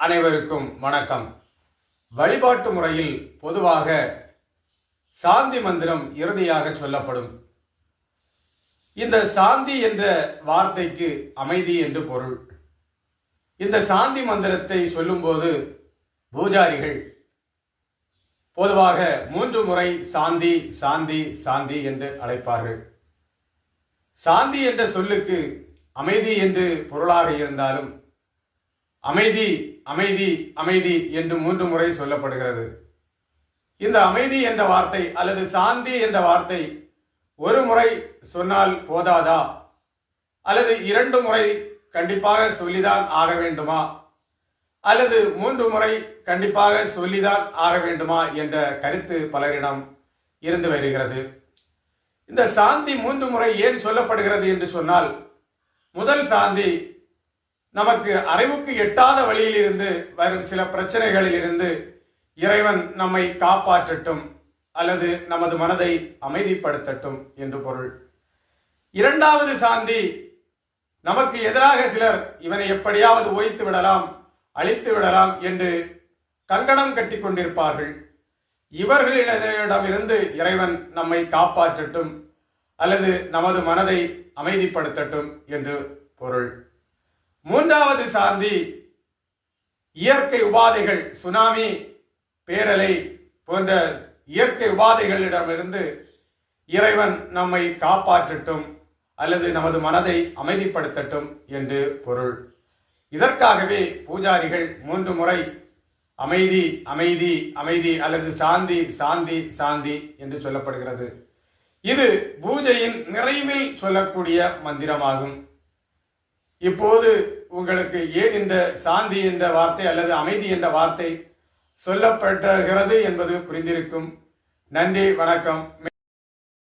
அனைவருக்கும் வணக்கம். வழிபாட்டு முறையில் பொதுவாக சாந்தி மந்திரம் இறுதியாக சொல்லப்படும். இந்த சாந்தி என்ற வார்த்தைக்கு அமைதி என்று பொருள். இந்த சாந்தி மந்திரத்தை சொல்லும்போது பூஜாரிகள் பொதுவாக மூன்று முறை சாந்தி சாந்தி சாந்தி என்று அழைப்பார்கள். சாந்தி என்ற சொல்லுக்கு அமைதி என்று பொருளாக இருந்தாலும் அமைதி அமைதி அமைதி என்று மூன்று முறை சொல்லப்படுகிறது. இந்த அமைதி என்ற வார்த்தை அல்லது சாந்தி என்ற வார்த்தை ஒரு முறை சொன்னால் போதாதா? அல்லது இரண்டு முறை கண்டிப்பாக சொல்லிதான் ஆக வேண்டுமா? அல்லது மூன்று முறை கண்டிப்பாக சொல்லிதான் ஆக வேண்டுமா என்ற கருத்து பலரிடம் இருந்து வருகிறது. இந்த சாந்தி மூன்று முறை ஏன் சொல்லப்படுகிறது என்று சொன்னால் முதல் சாந்தி நமக்கு அறிவுக்கு எட்டாத வழியில் இருந்து வரும் சில பிரச்சனைகளில் இருந்து இறைவன் நம்மை காப்பாற்றட்டும் அல்லது நமது மனதை அமைதிப்படுத்தட்டும் என்று பொருள். இரண்டாவது சாந்தி நமக்கு எதிராக சிலர் இவனை எப்படியாவது ஓய்த்து விடலாம் அழித்து விடலாம் என்று கங்கணம் கட்டி கொண்டிருப்பார்கள். இவர்களிடமிருந்து இறைவன் நம்மை காப்பாற்றட்டும் அல்லது நமது மனதை அமைதிப்படுத்தட்டும் என்று பொருள். மூன்றாவது சாந்தி. இயற்கை உபாதைகள் சுனாமி பேரலை போன்ற இயற்கை உபாதைகளிடமிருந்து இறைவன் நம்மை காப்பாற்றட்டும் அல்லது நமது மனதை அமைதிப்படுத்தட்டும் என்று பொருள். இதற்காகவே பூஜாரிகள் மூன்று முறை அமைதி அமைதி அமைதி அல்லது சாந்தி சாந்தி சாந்தி என்று சொல்லப்படுகிறது. இது பூஜையின் நிறைவில் சொல்லக்கூடிய மந்திரமாகும். இப்போது உங்களுக்கு ஏன் இந்த சாந்தி என்ற வார்த்தை அல்லது அமைதி என்ற வார்த்தை சொல்லப்படுகிறது என்பது புரிந்திருக்கும். நன்றி வணக்கம்.